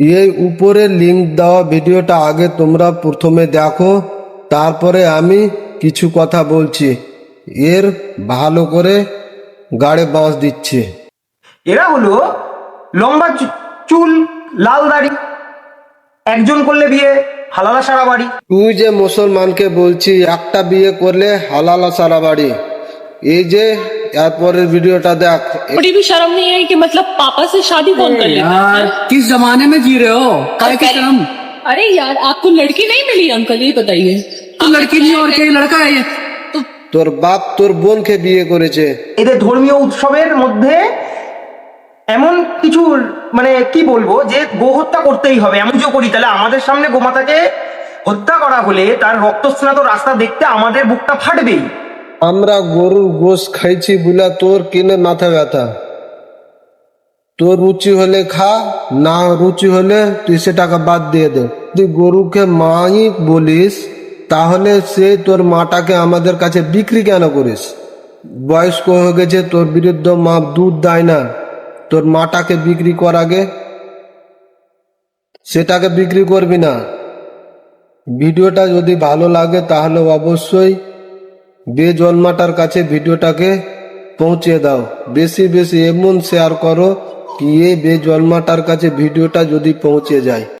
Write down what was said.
এই উপরে লিংক দেওয়া ভিডিওটা আগে তোমরা প্রথমে দেখো তারপরে আমি কিছু কথা বলছি। এর ভালো করে গাড়ে বাঁশ দিচ্ছে। এরা হলো লম্বা চুল লাল দাড়ি একজন করলে বিয়ে হালালা সারা বাড়ি। তুই যে মুসলমানকে বলছি একটা বিয়ে করলে হালালা সারা বাড়ি। এই যে এরপরের ভিডিওটা দেখ थोड़ी भी शर्म नहीं है कि मतलब पापा से शादी कौन कर लेता है यार किस जमाने में जी रहे हो काय की शर्म अरे यार आपको लड़की नहीं मिली अंकल ये बताइए तू लड़की नहीं और क्या लड़का है ये तो তোর বাপ তোর বোনকে বিয়ে করেছে এদের ধর্মীয় উৎসবের মধ্যে এমন কিছু মানে কি বলবো যে গো হত্যা করতেই হবে এমন যে করি তাহলে আমাদের সামনে গোমাতাকে হত্যা করা হলে তার রক্তস্নাত রাস্তা দেখতে আমাদের বুকটা ফাটবেই আমরা গরুর গোশ খাইছি বলে তোর কিনে মাথা ব্যথা। তোর রুচি হলে খা, না রুচি হলে তুই সেটাকে বাদ দিয়ে দে। তুই গরুকে মাই বলিস, তাহলে সে তোর মাটাকে আমাদের কাছে বিক্রি কেন করিস? বয়স্ক হয়ে গেছে, তোর বিরুদ্ধে মা দুধ দেয় না। তোর মাটাকে বিক্রি কর আগে। সেটাকে বিক্রি করবি না। ভিডিওটা যদি ভালো লাগে তাহলে অবশ্যই বেজন্মাটার কাছে ভিডিওটাকে পৌঁছে দাও। বেশি বেশি এমন শেয়ার করো, কি এ বেজন্মাটার কাছে ভিডিওটা যদি পৌঁছে যায়।